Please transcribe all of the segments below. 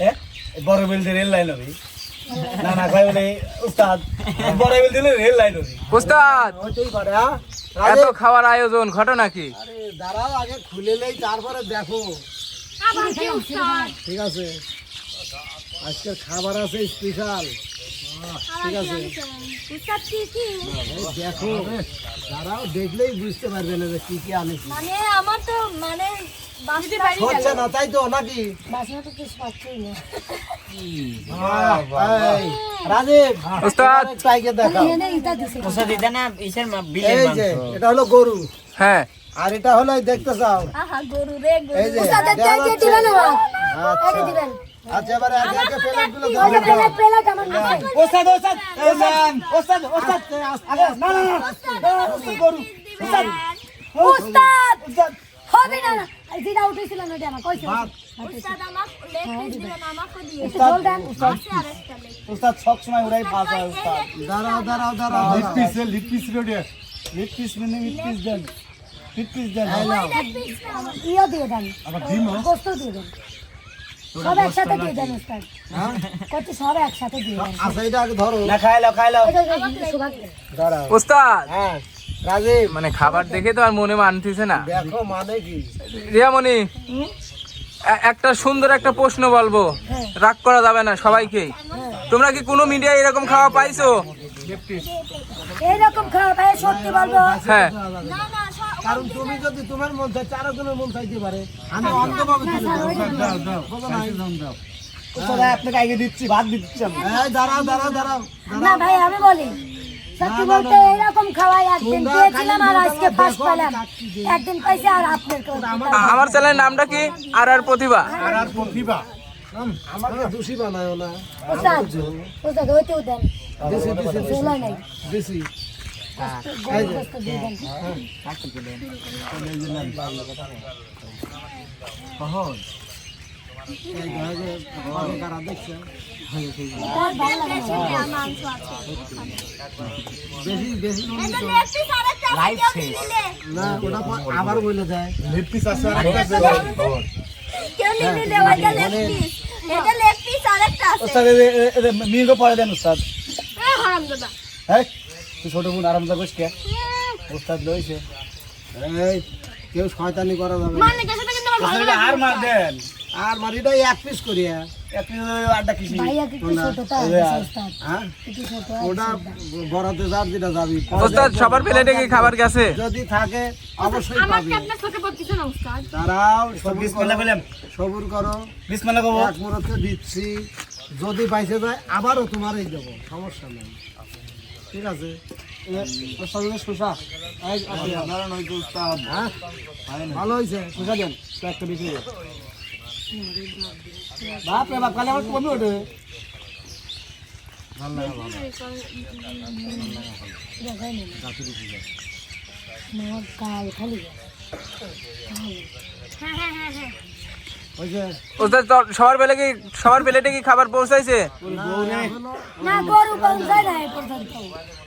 হ্যাঁ? বড় building rail line হবে। না না কয় বলে উস্তাদ বড় বিল্ডিং রেল লাইন হবে। উস্তাদ! হ্যাঁ? এত খাওয়ার আয়োজন ঘটনা কি আরে দাঁড়াও আগে খুলে নেই তারপরে দেখো। ঠিক আছে। আজকের খাবার আছে স্পেশাল ঠিক আছে। উস্তাদ কি কি দেখো দাঁড়াও দেখলেই বুঝতে পারবে না যে কি কি আনিস। মানে আমার তো মানে হচ্ছে না তাই তো নাকি রাজীব টাইকে দেখাও এই যে এটা হলো গরু হ্যাঁ আর এটা হলো দেখতে চাও এই যে আচ্ছা আচ্ছা এবারে প্লেট আমার ওস্তাদ ওস্তাদ ওস্তাদ ওস্তাদ না না গরু হবে না যেটা উঠেছিল না না কইছে উস্তাদ আমাকে লেগ পিস দিবেন আমাকে দিয়ে জল দেন উস্তাদ লেগ উস্তাদ সব সময় ওরাই ফাঁস হয় উস্তাদ দাঁড়াও দাঁড়াও দাঁড়াও লিট পিস লিট পিস রেডি লিট পিস মানে লিট পিস দেন লিট পিস দেন ইয়ে দিয়ে দেন আবার ডিম গোস্ত দিয়ে দেন সব একসাথে দিয়ে দেন উস্তাদ কত সব একসাথে দিয়ে দেন আচ্ছা এটা আগে ধরো না খাইলো খাইলো দাঁড়াও উস্তাদ হ্যাঁ মানে খাবার দেখে তো আর মনে মানতেছে না। দেখো মানে কি? রিয়ামণি একটা সুন্দর একটা প্রশ্ন বলব। রাগ করা যাবে না সবাইকে। তোমরা কি কোনো মিডিয়ায় এরকম খাওয়া পাইছো? এইরকম খাওয়া পায় সত্যি বলব? হ্যাঁ। না না সব কারণ তুমি যদি তোমার মন চাই চার জনের মন চাইতে পারে আমি অন্ধভাবে তুলে দেবো। বোঝো নাই? উস্তাদ আপনাকে আগে দিচ্ছি ভাত দিচ্ছি দাঁড়াও দাঁড়াও দাঁড়াও। না ভাই আমি বলি। সত্যি বলতে এরকম খাওয়াই একদিন পেয়েছিলাম আর আজকে ফার্স্ট পেলাম একদিন পাইছি আর আপনার আমার চ্যানেলের নামটা কি আর আর প্রতিভা আর আর প্রতিভা আমাকে দোষী বানায় না উস্তাদ উস্তাদ হইতেও দেন দেশি দেশি চুলা নাই দেশি গরু আবার বলে দেয় মির্গো পরে দেন উস্তাদ এ হ্যাঁ তুই ছোট বোন আরাম যাবস কে? উস্তাদ লইছে। এই কেউ শয়তানি করা যাবে আর মার দেন। আর মারিটা এক পিস করিয়া। হ্যাঁ? একটু ছোট ওটা বরাতে যার যেটা যাবি উস্তাদ সবার প্লেটে কি খাবার গেছে? যদি থাকে অবশ্যই সবুর করো, এক মুহূর্তে দিচ্ছি। যদি পাইছে যায় আবারও তোমারই দেবো সমস্যা নেই। ঠিক আছে? হ্যাঁ? ভালো হয়েছে। শোষা দেন। একটা বেশি বাপ রে বাপ কালে আমার কমে ওঠে। গাল খালি তো সবার প্লেটে কি সবার প্লেটে কি খাবার পৌঁছাইছে? না। গরু পৌঁছায় না পর্যন্ত।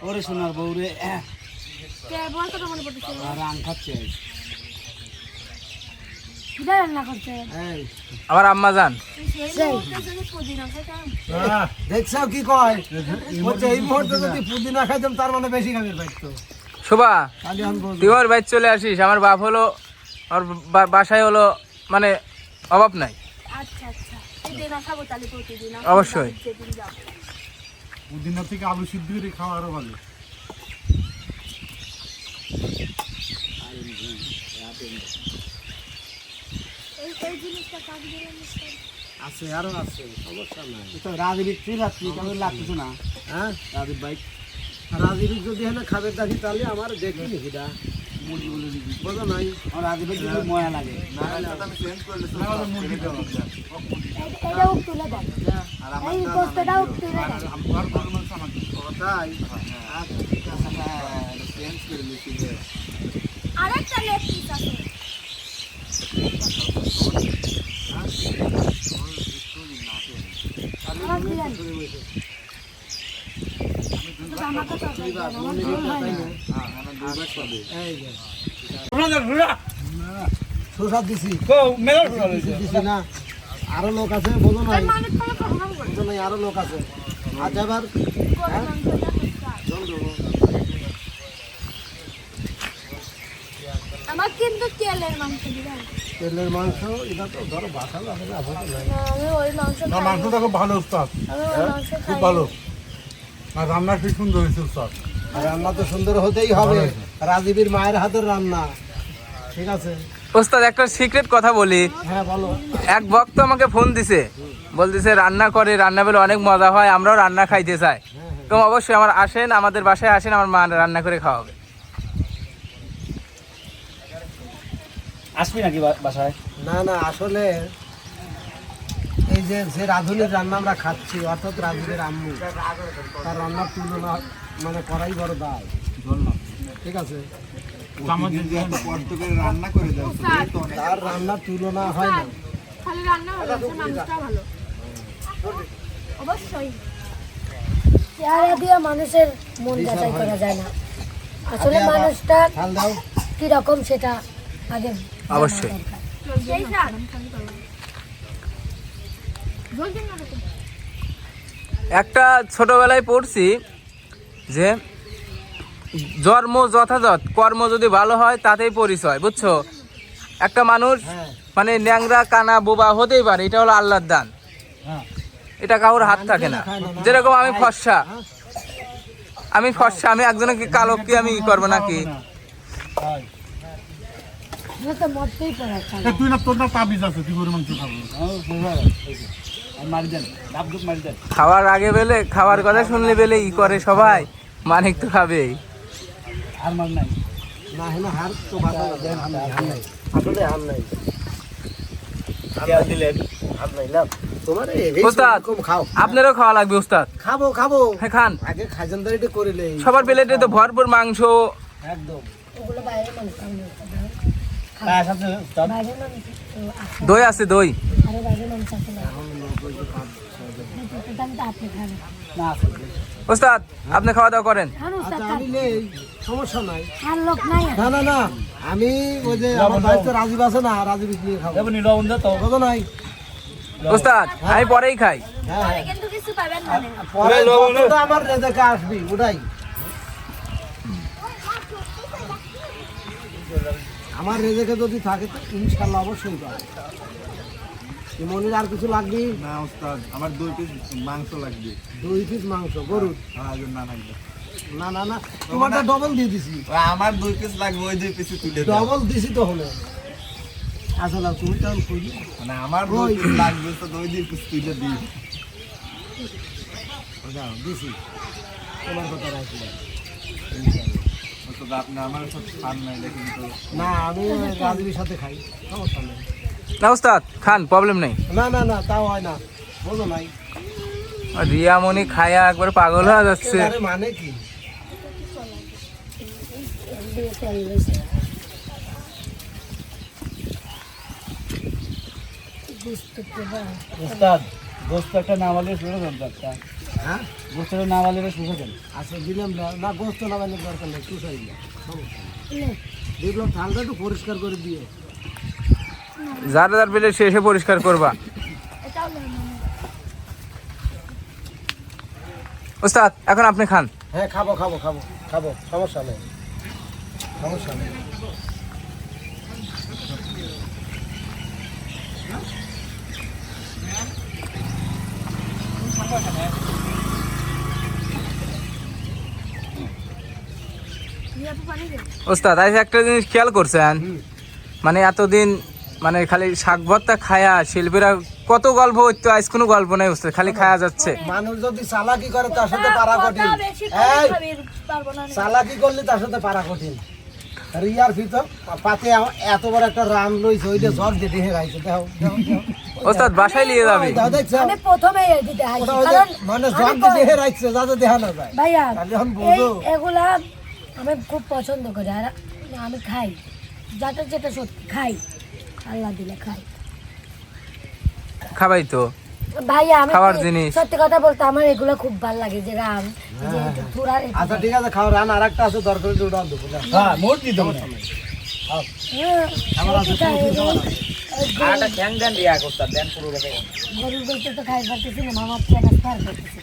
ওরে সোনার বউরে কে বল মনে পড়তেছে? আর রান খাচ্ছে। আমার আম্মা যান। দেখছ কি কয়? এই মুহূর্তে যদি পুদিনা খাইতাম তার মানে বেশি খাবে পাইতো শোভা তুই ওর বাইর চলে আসিস। আমার বাপ হলো বা- বাসায় হলো মানে অভাব নাই। আচ্ছা আচ্ছা। অবশ্যই। পুদিনা থেকে আলু সিদ্ধ করে খাওয়া আরও ভালো। এই এই জিনিসটা কাজ আছে আরও আছে সমস্যা নাই। রাজনীতি ঠিক আছে কেমন লাগতেছে না। হ্যাঁ? রাজীব ভাই। রাজীব যদি হেনে খাবে দেখি তাহলে আমার দেখি নাকিটা বোঝো নাই। রাজীব যদি ময়া লাগে। তাই? ঠিক আরেকটা আমার তো আমার তো আরও লোক আছে বোঝো নাই আরও লোক আছে আজ এবার। আমার কিন্তু তেলের মাংস দিবেন তেলের মাংস এটা তো ধরো বাসা লাগে না না মাংসটা খুব ভালো উস্তাদ। মাংস খুব ভালো। আর রান্না কি সুন্দর হয়েছে উস্তাদ? রান্না তো সুন্দর হতেই হবে। রাজীবের মায়ের হাতের রান্না। ঠিক আছে? ওস্তাদ একটা সিক্রেট কথা বলি। হ্যাঁ এক ভক্ত আমাকে ফোন দিছে। বলতেছে রান্না করে রান্না বলে অনেক মজা হয় আমরাও রান্না খাইতে চাই। তো অবশ্যই আমার আসেন আমাদের বাসায় আসেন আমার মা রান্না করে খাওয়াবে। আসবি নাকি বাসায়? না না আসলে এই যে যে রাঁধুনির রান্না আমরা খাচ্ছি অর্থাৎ রাঁধুনির আম্মু তার রান্নার তুলনা মানে করাই বড় দায়। ঠিক আছে? তার রান্নার তুলনা হয় না। অবশ্যই। চেহারা দিয়ে মানুষের মন যাচাই করা যায় না। আসলে মানুষটা ঠাল দাও। কি রকম সেটা আগে অবশ্যই। একটা ছোটবেলায় পড়ছি যে জন্ম যথাযথ, কর্ম যদি ভালো হয় তাতেই পরিচয়, বুঝছ? একটা মানুষ মানে ন্যাংরা, কানা, বোবা হতেই পারে, এটা হলো আল্লাহর দান। এটা কারোর হাত থাকে না। যেরকম আমি ফর্সা। আমি ফর্সা, আমি একজনকে কালো কি আমি করব নাকি এটা তো মরতেই পারে একটা। তুই না তোর না তাবিজ আছে তুই গরু মাংস খাব। মারি দেন ডাবডুক মারি দেন খাওয়ার আগে বেলে খাওয়ার কথা শুনলে বেলে ই করে সবাই মানিক তো খাবেই আর মার নাই না হলে হার তো বাধা দেন হার হার নাই আসলে হার নাই কে দিলেন হার নাই লাভ তোমার এই ওস্তাদ। কম খাও আপনারও খাওয়া লাগবে উস্তাদ খাব খাব। হ্যাঁ খান। আগে খাজানদারিটা করিলে সবার প্লেটে তো ভরপুর মাংস। একদম। ওগুলো বাইরে মাংস। দই আছে দই আরে বাইরে মাংস আছে আমি তো আপনি খাবেন। না আছে উস্তাদ আপনি খাওয়া দাওয়া করেন। উস্তাদ, আচ্ছা সমস্যা নাই। আর লোক নাই। আর। না না না আমি ওই যে আমার রাজীব আছে না রাজীব নিয়ে খাব নাই। উস্তাদ আমি পরেই খাই। হ্যাঁ। হ্যাঁ কিন্তু কিছু পাবেন না। পরে ওরে আমার রেজেকে আসবি ওটাই। আমার রেজেকে যদি থাকে তো ইনশাল্লাহ অবশ্যই পাবে। মনির আর কিছু লাগবে? না ওস্তাদ আমার দুই পিস মাংস লাগবে। দুই পিস মাংস গরুর? আর না লাগবে না না। না তোমারটা ডবল দিয়ে দিছি। আমার দুই পিস লাগবে ওই দুই পিসে তুলে ডবল দিছি তো হলে। আসলে তুমি তো কইলি মানে আমার দুই পিস লাগবে তো ওই দুই পিস তুলে দিই। দিছি। তোমার কথা রাখলাম ওস্তাদ আপনি আমার সাথে খান নাই দেখুন তো। না আমি রাজীবের সাথে খাই সমস্যা নেই। না উস্তাদ খান প্রবলেম নেই। না না না তাও হয় না বলো নাই। রিয়ামণি খায়া একবার পাগল হয়ে যাচ্ছে। মানে কি। উস্তাদ গোস্ত একটা নামালে শুনে তো একটা হ্যাঁ? গোস্তটা দেন। আচ্ছা দিলাম না না গোস্ত না দরকার নেই না নে, দেখলাম ঠান্ডা একটু পরিষ্কার করে দিয়ে। যার যার পেলে সে এসে পরিষ্কার করবা। উস্তাদ এখন আপনি খান। হ্যাঁ খাব খাব খাব খাব সমস্যা নেই। সমস্যা নেই। নিয়ে আপু পানি দে। ওস্তাদ আজ একটা জিনিস খেয়াল করছেন? মানে এতদিন মানে খালি শাক ভর্তা খায়া শিল্পীরা কত গল্প হইতো আজ কোনো গল্প নাই ওস্তাদ খালি খায়া যাচ্ছে। মানুষ যদি চালাকি করে তার সাথে পারা কঠিন। চালাকি করলে তার সাথে পারা কঠিন। রিয়ার ভিতর পাতে এত বড় একটা রান লইছে ওইটা দিয়ে দেখে গাইছে দেখো দেখো, দেখো। ওস্তাদ বাসায় নিয়ে যাবে? আমি প্রথমে দিতে হাসি ওটা ওই যে কারণ মানে দিয়ে দেখে রাখছে যাতে দেখা না যায়। ভাইয়া এগুলা আমি খুব পছন্দ করি আর আমি খাই। যাতে যেটা সত্যি খাই। আল্লাহ দিলে খাই। খাবাই তো। ভাইয়া আমি কি- জিনিস। সত্যি কথা বলতে আমার এগুলো খুব ভালো লাগে যে রাম যে থোড়া আচ্ছা ঠিক আছে খাও রান আর একটা আছে দরকার হলে ওটা দেবো হ্যাঁ মোট দিতে হবে। হ্যাঁ, খাবার একটু খাই, পুরো খাবার গরুর গোস্ত তো খাই পারতেছি না মামা করতেছি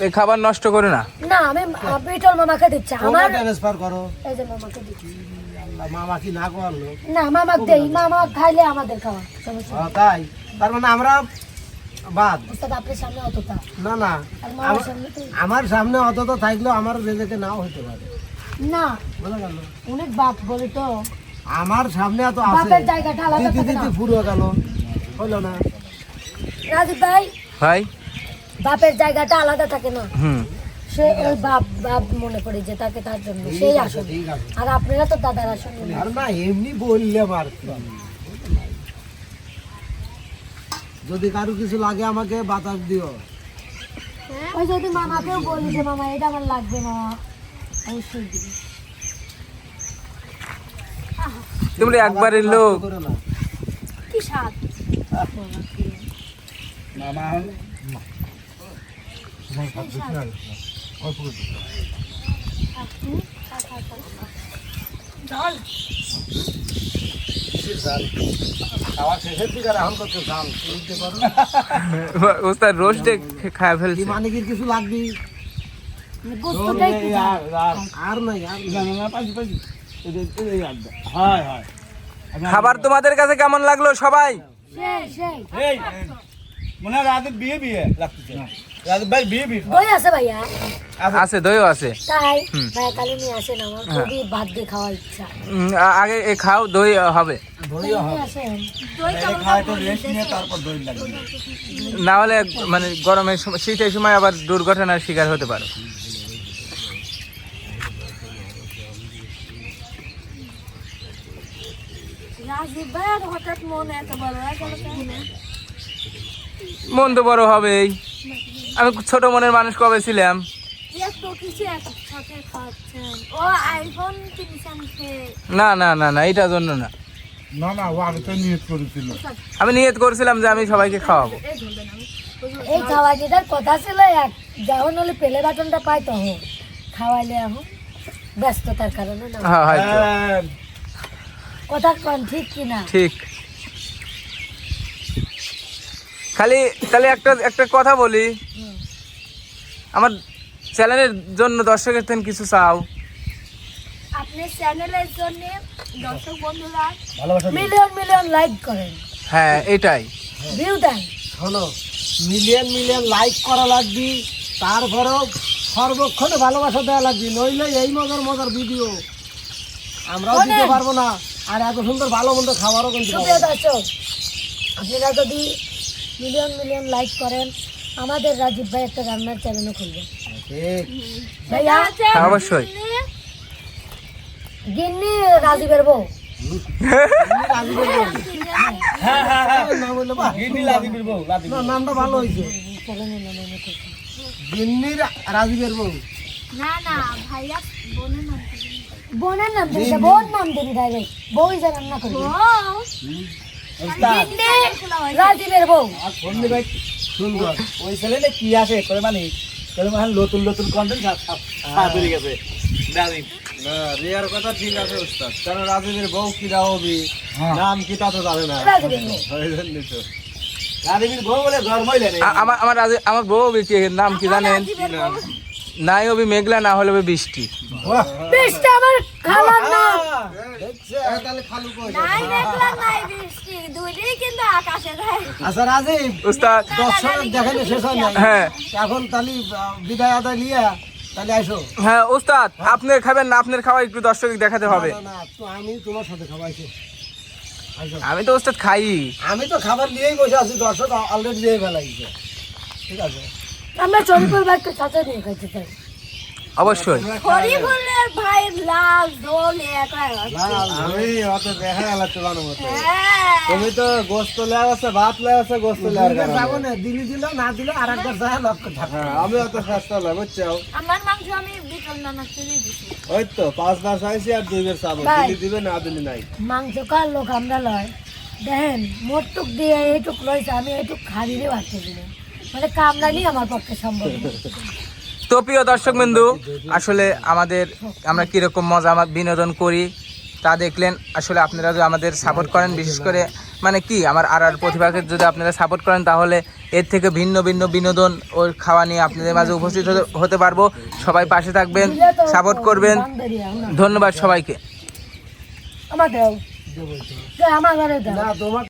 এই খাবার নষ্ট করে না। না আমি বিটল মামাকে দিচ্ছি। আমার ট্রান্সফার করো। এই যে মামাকে দিচ্ছি। আল্লাহ, মামা কি না করল? না মামা দেই মামা খাইলে আমাদের খাওয়া তাই? তার মানে আমরা বাদ। অতটা। না না। আমার- সামনে তো আমার সামনে অত তো থাকলেও আমার রেজেকে নাও হতে পারে। না। অনেক বাপ বলে তো। আমার সামনে এত আছে। বাপের জায়গাটা আলাদা দিদি থাকে না। দিদি পুরো গেল। হইল না। রাজীব ভাই। ভাই? বাপের জায়গাটা আলাদা থাকে না। সে ওই বাপ বাপ মনে করে যে তাকে তার জন্য সেই আসন আর আপনারা তো দাদার আসন আর না এমনি বললাম আর যদি কারও কিছু লাগে আমাকে বাতাস দিও। ওই যদি মামাকেও বলি যে মামা এটা আমার লাগবে মামা অবশ্যই দিবে তোমরা একবারের লোক না। কি স্বাদ। মামা ওস্তাদ রোস্টে খায় কি ফেলছে। মানে কি কিছু লাগবি? আর আর। হয় হয়। খাবার তোমাদের কাছে কেমন লাগল সবাই? মনে হয় রাতের বিয়ে বিয়ে লাগতেছে। দই আছে ভাইয়া। আছে। দইও আছে। তাই ভাইয়া কালে নিয়ে আসেন আমার। খুবই ভাত দিয়ে খাওয়ার ইচ্ছা। আগে এ খাও দই হবে। তাই নিয়ে আসেন। খায় তো রেস্ট নিয়ে তারপর দই লাগবে। না হলে মানে গরমের সময় শীতের সময় আবার দুর্ঘটনার শিকার হতে পারো। মনে হয়ে? মন তো বড় হবেই। আমি ছোট মনের মানুষ কবে ছিলাম? সে। না না না না এটার জন্য না। আমি নিয়ত করেছিলাম যে আমি সবাইকে খাওয়াবো। এই খাওয়া যেটার কথা ছিল? এক যখন হলে পেলে বাটনটা পাই তখন খাওয়াইলে এখন ব্যস্ততার কারণে না। হ্যাঁ হয়তো। কথা কন ঠিক কিনা ঠিক। খালি খালি একটা একটা কথা বলি। আমার চ্যানেলের জন্য দর্শকের থেকে কিছু চাও? আপনি চ্যানেলের জন্য দর্শক বন্ধুরা মিলিয়ন মিলিয়ন লাইক করেন। হ্যাঁ এটাই। ভিউ দেন। শোনো মিলিয়ন মিলিয়ন লাইক করা লাগবি তারপরেও সর্বক্ষণে ভালোবাসা দেওয়া লাগবে নইলে এই মজার মজার ভিডিও আমরাও দিতে পারব না আর এত সুন্দর ভালো মন্দ খাবারও কিন্তু আপনারা যদি মিলিয়ন মিলিয়ন লাইক করেন আমাদের রাজীব ভাই একটা রান্নার চ্যানেলও খুলবে। ভাইয়া হ্যাঁ, অবশ্যই। গিন্নি রাজীবের বউ। হ্যাঁ হ্যাঁ হ্যাঁ। গিন্নি লাদিবির বউ নামটা ভালো হয়েছে। রাজীবের বউ। না না ভাইয়া বোনের নাম কি? বোনের নাম দিবি বোন নাম দিবি ডাইরেক্ট বউই যে রান্না করবে। রাজীবের বউ। সুন্দর। ওই ছেলে কি আছে? করে মানে করে মানে নতুন নতুন কন্টেন্ট বেরিয়ে গেছে। দাদি না রিয়ার কথা ঠিক আছে উস্তাদ। কারণ রাজীবের বউ কি রাহবি নাম কি তা তো জানে না। রাজীবের বউ। বলে জন্মই নেই আ- আমার আমার বউ নাম কি জানেন? নাই হবি মেঘলা না হলে হবে বৃষ্টি। বৃষ্টি আমার খালার নাম তাহলে খালু কই নাই দেখলাম নাই বৃষ্টি। দুইটাই কিন্তু আকাশে যায়। আচ্ছা উস্তাদ। দর্শক দেখালে শেষ হয় নাই। হ্যাঁ। এখন তাহলে আহ, বিদায় আদায় নিয়ে তাহলে আসো হ্যাঁ উস্তাদ আপনি খাবেন না আপনার খাওয়া একটু দর্শক দেখাতে হবে। না, না, তো আমি তোমার সাথে খাওয়াইছি আমি তো উস্তাদ খাই। আমি তো খাবার নিয়েই বসে আছি দর্শক অলরেডি দিয়ে ফেলাইছে। ঠিক আছে? আমরা চরিপুর ভাইকে সাথে নিয়ে খাইতে চাই। অবশ্যই। হরিফুলের ভাই লাল দোল আমি অত দেখা গেল চলানো মতো। হ্যাঁ। তুমি তো গোস্ত লেয়া আছে ভাত লেয়া আছে গোস্ত লেয়ার দিলে কারণে যাব না দিলি দিল না দিলে আর একবার লক্ষ্য থাকবে হ্যাঁ আমি অত সস্তা না বুঝছ? আমার মাংস আমি বিটল নানা চুরি দিছি। ওই তো পাঁচ পাঁচবার চাইছি আর দুইবার চাবো ভাই। দিলি দিবে না দিলি নাই। মাংস খাওয়ার লোক আমরা লয়? দেখেন মোটটুক দিয়ে এইটুক লইছে আমি এইটুক খারিরে বাড়তে দিলাম। মানে কামড়ানি আমার পক্ষে সম্ভব তো প্রিয় দর্শক বিন্দু আসলে আমাদের আমরা কীরকম মজা বিনোদন করি তা দেখলেন আসলে আপনারা যদি আমাদের সাপোর্ট করেন বিশেষ করে মানে কি আমার আর আর প্রতিভাকে যদি আপনারা সাপোর্ট করেন তাহলে এর থেকে ভিন্ন ভিন্ন বিনোদন ও খাওয়া নিয়ে আপনাদের মাঝে উপস্থিত হতে- হতে পারব। সবাই পাশে থাকবেন সাপোর্ট করবেন। ধন্যবাদ সবাইকে। আমার